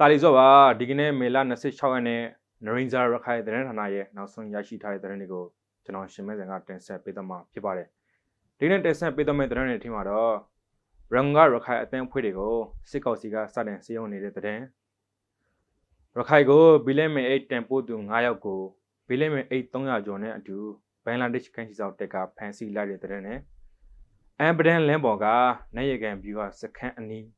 တာလီစောပါဒီကနေ့မေလ26ရက်နေ့နရင်းဇာရခိုင်သတင်းဌာနရဲ့နောက်ဆုံးရရှိထားတဲ့သတင်းတွေကိုကျွန်တော်ရှင်မဲစံကတင်ဆက်ပေးသွားမှာဖြစ်ပါတယ်ဒီနေ့တင်ဆက်ပေးသွားမယ့်သတင်းတွေအထက်မှာတော့ရန်ကရခိုင်အသင်းအဖွဲ့တွေကိုစစ်ကောင်စီကစတင်စီရင်နေတဲ့သတင်းရခိုင်ကိုဘီလီယံ8တန်ပို့သူ9ယောက်ကိုဘီလီယံ8 300ကျော်နဲ့အတူဘင်္ဂလားဒေ့ရှ်ကန်စီဆောင်တက်ကဖမ်းဆီးလိုက်တဲ့သတင်းနဲ့အမ်ဘဒန်လန်ဘော်ကနိုင်ရကန်ဗျူဟာစခန်းအနီး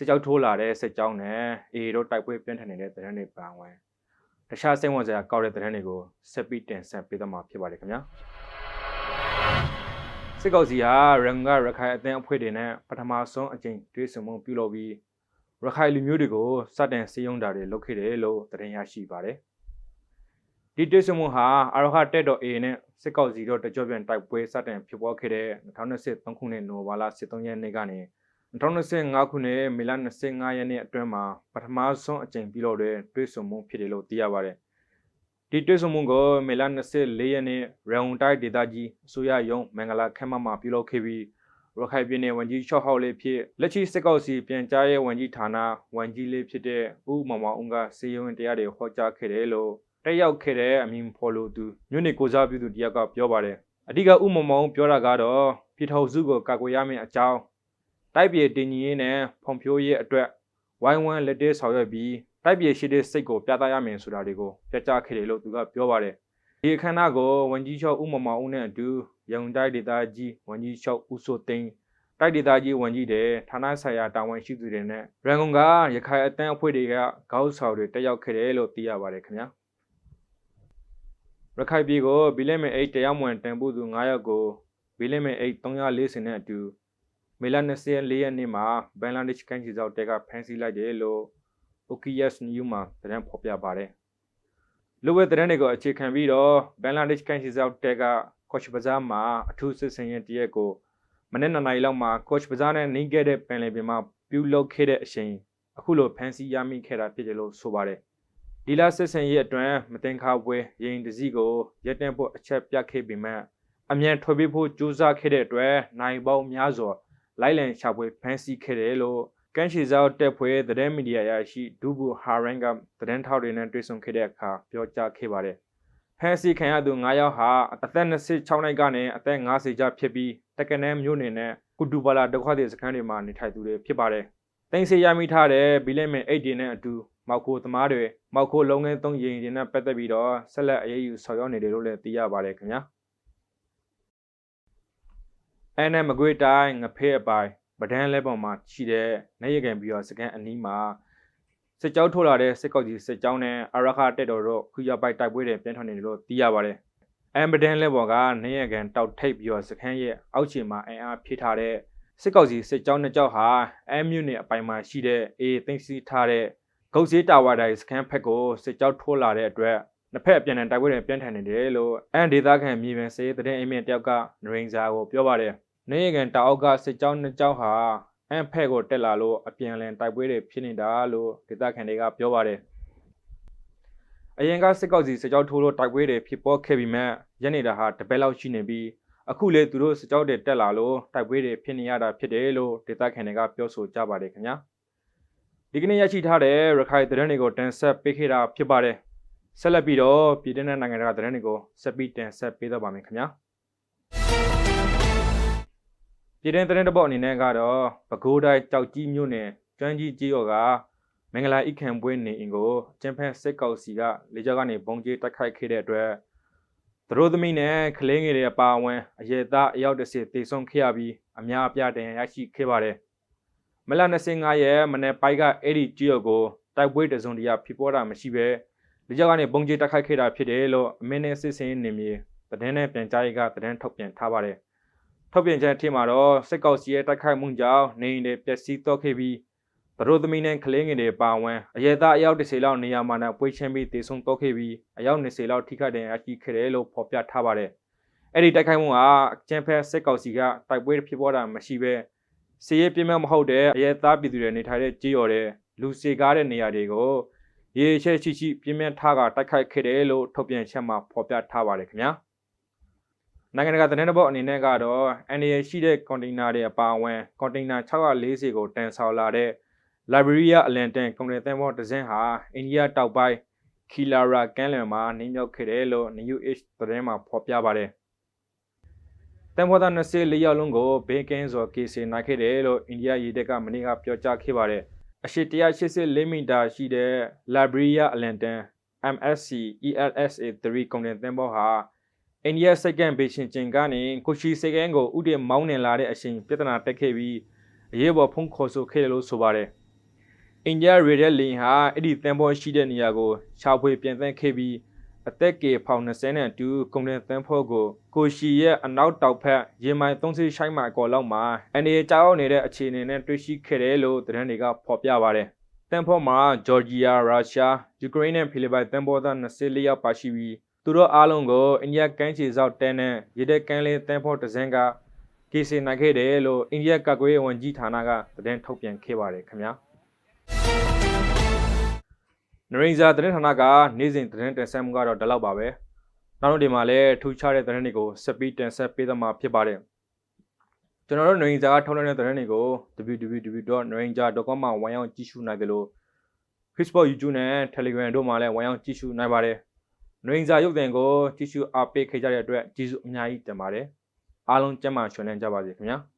စစ်ကြောက်ထိုးလာတဲ့စစ်ကြောင်းနဲ့အေတို့တိုက်ပွဲပြင်းထန်နေတဲ့သတင်းတွေပါဝင်တခြားစိတ်ဝင်စရာကောက်တဲ့သတင်းတွေကိုဆက်ပြီးတင်ဆက်ပေးသွားမှာဖြစ်ပါတယ်ခင်ဗျာစစ်ကောင်စီဟာရန်ကရခိုင်အသင်းအဖွဲ့တွေနဲ့ပထမဆုံးအကြိမ်တွေ့ဆုံမှုပြုလုပ်ပြီးရခိုင်လူမျိုးတွေကိုစတင်စည်းရုံးတာတွေလုပ်ခဲ့တယ်လို့သတင်းရရှိပါတယ်ဒီတွေ့ဆုံမှုဟာအရဟတက်တော် A နဲ့စစ်ကောင်စီတို့တကြောပြန်တိုက်ပွဲစတင်ဖြစ်ပွားခဲ့တဲ့2023ခုနှစ်နိုဝင်ဘာလ23ရက်နေ့ကနေ 2025ခုနှစ်မေလ25ရက်နေ့အတွင်းမှာပထမဆုံးအကြိမ်ပြုလုပ်တဲ့တွေ့ဆုံမှုဖြစ်တယ်လို့သိရပါတယ်။ဒီတွေ့ဆုံမှုကိုမေလ24ရက်နေ့ရောင်တိုက်ဒေသကြီးအစိုးရရုံးမင်္ဂလာခမ်းမမှာပြုလုပ်ခဲ့ပြီးရခိုင်ပြည်နယ်ဝန်ကြီး6ဟောက်လေးဖြစ်လက်ရှိစစ်ကောက်စီပြန်ကြားရေးဝန်ကြီးဌာနဝန်ကြီးလေးဖြစ်တဲ့ဦးမောင်မောင်ဦးကစီရင်တရားတွေဟောကြားခဲ့တယ်လို့တက်ရောက်ခဲ့တဲ့အမည်ဖော်လို့သူမြို့နေကိုစားပြုသူတယောက်ကပြောပါတယ်။အဓိကဦးမောင်မောင်ပြောတာကတော့ပြည်ထောင်စုကိုကာကွယ်ရမယ့်အကြောင်း တိုက်ပြည်တင်ကြီးရေးနဲ့ဖွံ့ဖြိုးရေးအတွက်ဝိုင်းဝန်းလက်တဲဆောင်ရွက်ပြီးတိုက်ပြည်ရှိတဲ့စိတ်ကိုပြသရမယ်ဆိုတာတွေကိုပြကြခဲ့တယ်လို့သူကပြောပါတယ်ဒီအခမ်းအနားကိုဝန်ကြီးချုပ်ဦးမမောင်ဦးနဲ့အတူရုံတိုက်ဒေသကြီးဝန်ကြီးချုပ်ဦးစိုးသိန်းတိုက်ဒေသကြီးဝန်ကြီးတဲ့ဌာနဆိုင်ရာတာဝန်ရှိသူတွေနဲ့ရန်ကုန်ကရခိုင်အတန်းအဖွဲ့တွေကခေါင်းဆောင်တွေတက်ရောက်ခဲ့တယ်လို့သိရပါတယ်ခင်ဗျာရခိုင်ပြည်ကိုဘီလီမင်8တရားမဝင်တန်ဖိုးသူ9ယောက်ကိုဘီလီမင်8 340နဲ့အတူ မေလ24ရက်နေ့မှာဘင်္ဂလားဒေ့ရှ်ကန်ချီဆောင်တဲကဖမ်းဆီးလိုက်တယ်လို့ OKS News မှာသတင်းဖော်ပြပါတယ်။လူဝဲသတင်းတွေကိုအခြေခံပြီးတော့ဘင်္ဂလားဒေ့ရှ်ကန်ချီဆောင်တဲကကော့ချ်ဘဇာမှာအထူးစစ်စင်ရင်တရက်ကိုမနေ့နှစ်နာရီလောက်မှာကော့ချ်ဘဇာနဲ့နှင်းခဲ့တဲ့ပင်လယ်ပြင်မှာပြုလုပ်ခဲ့တဲ့အချိန်အခုလိုဖမ်းဆီးရမိခဲ့တာဖြစ်တယ်လို့ဆိုပါတယ်။ဒီလာစစ်စင်ရဲ့အတွင်းမတင်ခါပွဲရင်တစည်းကိုရက်တင်ဖို့အချက်ပြခဲ့ပေမဲ့အမြန်ထွက်ပြေးဖို့ကြိုးစားခဲ့တဲ့အတွက်နိုင်ပေါင်းများစွာ လိုက်လံရှာဖွေဖမ်းဆီးခဲ့တယ်လို့ကန်ရှီဇောက်တက်ဖွဲ့သတင်းမီဒီယာရရှိဒူဘူဟာရန်ကသတင်းထောက်တွေနဲ့တွေ့ဆုံခဲ့တဲ့အခါပြောကြားခဲ့ပါတယ်။ဖမ်းဆီးခံရသူ9ယောက်ဟာအသက်26နှစ်ကနေအသက်50ကြားဖြစ်ပြီးတက္ကနဲမြို့နယ်နဲ့ကုတူပါလာဒုက္ခသည်စခန်းတွေမှာနေထိုင်သူတွေဖြစ်ပါတယ်။တင်စီရမိထားတဲ့ဘီလီမင်8ဒီနဲ့အတူမောက်ခိုသမားတွေမောက်ခိုလုံးငယ်သုံးရင်တွေနဲ့ပတ်သက်ပြီးတော့ဆက်လက်အရေးယူဆောင်ရွက်နေတယ်လို့လည်းသိရပါတယ်ခင်ဗျာ။ အဲနဲ့မကွေးတိုင်းငဖဲအပိုင်ဗဒန်းလဲပေါ်မှာရှိတဲ့နေရကန်ပြီးတော့စကန်အနီးမှာစစ်ကြောင်းထိုးလာတဲ့စစ်ကောက်ကြီးစစ်ကြောင်းနဲ့အရခတက်တော်တို့ခူရပိုက်တိုက်ပွဲတွေပြန်ထွန်နေတယ်လို့သိရပါတယ်။အမ်ဘဒန်လဲပေါ်ကနေရကန်တောက်ထိပ်ပြီးတော့စခန်းရဲ့အောက်ခြေမှာအင်အားဖြည့်ထားတဲ့စစ်ကောက်ကြီးစစ်ကြောင်းနှစ်ကြောက်ဟာအမ်မြူနယ်အပိုင်မှာရှိတဲ့အေးသိမ်းစီထားတဲ့ဂုတ်စေးတာဝါတိုင်းစခန်းဖက်ကိုစစ်ကြောင်းထိုးလာတဲ့အတွက်နှစ်ဖက်အပြန်အလှန်တိုက်ပွဲတွေပြန်ထန်နေတယ်လို့အန်ဒေတာခန်မြေပင်စေးတဲ့အင်းမြင့်တယောက်ကနရိန်ဇာကိုပြောပါတယ်။ နေရကန်တအောက်ကစစ်ကြောင်းနှစ်ကြောင်းဟာအန်ဖက်ကိုတက်လာလို့အပြန်လန်တိုက်ပွဲတွေဖြစ်နေတာလို့ဒေသခံတွေကပြောပါတယ်အရင်ကစစ်ကောက်စီစစ်ကြောင်းထိုးလို့တိုက်ပွဲတွေဖြစ်ပေါ်ခဲ့ပြီးမှရနေတာဟာတပတ်လောက်ရှိနေပြီးအခုလေသူတို့စစ်ကြောင်းတွေတက်လာလို့တိုက်ပွဲတွေဖြစ်နေရတာဖြစ်တယ်လို့ဒေသခံတွေကပြောဆိုကြပါတယ်ခင်ဗျာဒီကနေ့ရရှိထားတဲ့ရခိုင်သတင်းတွေကိုတင်ဆက်ပေးခဲ့တာဖြစ်ပါတယ်ဆက်လက်ပြီးတော့ပြည်ထောင်စုနိုင်ငံတကာသတင်းတွေကိုဆက်ပြီးတင်ဆက်ပေးတော့ပါမယ်ခင်ဗျာ ပြည်တွင်းသတင်းတပုတ်အနေနဲ့ကတော့ပဲခူးတိုင်းကြောက်ကြီးမြို့နယ်ကျွမ်းကြီးကြီးရော်ကမင်္ဂလာဣခံပွဲနေအင်ကိုကျင်းဖက်စစ်ကောက်စီကလေကြောင်းကနေဘုံကျဲတိုက်ခိုက်ခဲ့တဲ့အတွက်သရိုးသမီးနဲ့ကလေးငယ်တွေအပါအဝင်အရေသားအယောက်တစ်စီတေဆုံးခဲ့ရပြီးအများအပြားတန်ရရှိခဲ့ပါတယ်မလ25ရက်မနေ့ပိုက်ကအဲ့ဒီကြီးရော်ကိုတိုက်ပွဲတစုံတရာဖြစ်ပေါ်တာမရှိပဲလေကြောင်းကနေဘုံကျဲတိုက်ခိုက်ခဲ့တာဖြစ်တယ်လို့အမင်းနဲ့စစ်စင်းနေမြေသတင်းနဲ့ပြန်ကြားရေးကသတင်းထုတ်ပြန်ထားပါတယ် ထုတ်ပြန်ချက်အထက်မှာတော့စစ်ကောက်စီရဲ့တိုက်ခိုက်မှုကြောင့်နေအိမ်တွေပျက်စီးတော့ခဲ့ပြီးဗရိုသမီးနဲ့ကလေးငယ်တွေပါဝင်အရဲသားအယောက်30လောက်နေရာမှာနဲ့ပွေးချင်းပြီးတေဆုံးတော့ခဲ့ပြီးအယောက်20လောက်ထိခိုက်ဒဏ်ရာရှိခဲ့တယ်လို့ဖော်ပြထားပါတယ်။အဲ့ဒီတိုက်ခိုက်မှုဟာကျန်ဖက်စစ်ကောက်စီကတိုက်ပွဲဖြစ်ပေါ်တာမရှိဘဲစီးရဲပြင်းမဲ့မဟုတ်တဲ့အရဲသားပြည်သူတွေနေထိုင်တဲ့ကြေးရော်တဲ့လူစီကားတဲ့နေရာတွေကိုရေရှဲရှိရှိပြင်းပြထားကတိုက်ခိုက်ခဲ့တယ်လို့ထုတ်ပြန်ချက်မှာဖော်ပြထားပါတယ်ခင်ဗျာ။ နိုင်ငံတကာသတင်းတပုတ်အနေနဲ့ကတော့အန်ဒီရရှိတဲ့ကွန်တိန်နာတွေအပါအဝင်ကွန်တိန်နာ640ကိုတန်ဆော်လာတဲ့ Liberia အလန်တန်ကုန်တင်သင်္ဘောတစ်စင်းဟာအိန္ဒိယတောက်ပိုင်း Kilara ကမ်းလွန်မှာနှင်းမြောက်ခဲ့တယ်လို့ New Age သတင်းမှာဖော်ပြပါတယ်။တန်ဖိုးသား24ယောက်လုံးကိုဘေးကင်းစွာကေစီနိုင်ခဲ့တယ်လို့အိန္ဒိယရေတပ်ကမနေ့ကပြောကြားခဲ့ပါတယ်။အရှိ184မီတာရှိတဲ့ Liberia အလန်တန် MSC ELSA 3ကုန်တင်သင်္ဘောဟာ အိန္ဒိယစက္ကန့်ဘေရှင်ကျင်ကနေကိုရှိစက္ကန့်ကိုဥတည်မောင်းနှင်လာတဲ့အချိန်ပြဿနာတက်ခဲ့ပြီးအရေးပေါ်ဖုန်းခေါ်ဆိုခဲ့တယ်လို့ဆိုပါတယ်။အိန္ဒိယရေတပ်လင်းဟာအဲ့ဒီသင်္ဘောရှိတဲ့နေရာကိုရှာဖွေပြန်သန်းခဲ့ပြီးအသက်ကေဖောင်20နဲ့တူကုန်တင်သင်္ဘောကိုကိုရှိရဲ့အနောက်တောက်ဖက်ရေမိုင်30ရှိုင်းမိုင်ကော်လောက်မှာအနေကြောက်နေတဲ့အခြေအနေနဲ့တွေ့ရှိခဲ့တယ်လို့သတင်းတွေကဖော်ပြပါတယ်။တန်ဖို့မှာဂျော်ဂျီယာ၊ရုရှား၊ယူကရိန်းနဲ့ဖိလစ်ပိုင်တန်ဖို့သား24ယောက်ပါရှိပြီး သူတို့အားလုံးကိုအိန္ဒိယကမ်းခြေစောက်တဲနဲ့ရေတပ်ကမ်းလေးတန်ဖို့တစ်စင်းကကေစီနိုင်ခဲ့တယ်လို့အိန္ဒိယကာကွယ်ရေးဝန်ကြီးဌာနကသတင်းထုတ်ပြန်ခဲ့ပါတယ်ခင်ဗျာနရိန်ဇာသတင်းဌာနကနေ့စဉ်သတင်းတင်ဆက်မှုကတော့ဒီလောက်ပါပဲနောက်တော့ဒီမှာလည်းထူးခြားတဲ့သတင်းတွေကိုဆက်ပြီးတင်ဆက်ပေးသွားမှာဖြစ်ပါတယ်ကျွန်တော်တို့နရိန်ဇာကထုတ်လွှင့်တဲ့သတင်းတွေကို www.naranger.com မှာဝင်ရောက်ကြည့်ရှုနိုင်တယ်လို့ Facebook YouTube နဲ့ Telegram တို့မှာလည်းဝင်ရောက်ကြည့်ရှုနိုင်ပါတယ်။န ရိန်စာရုပ်သံကိုကြည့်ရှုအားပေးခဲ့ကြတဲ့အတွက်ကျေးဇူးအများကြီးတင်ပါတယ်။အားလုံးကျမ်းမာချွန်လန်းကြပါစေခင်ဗျာ။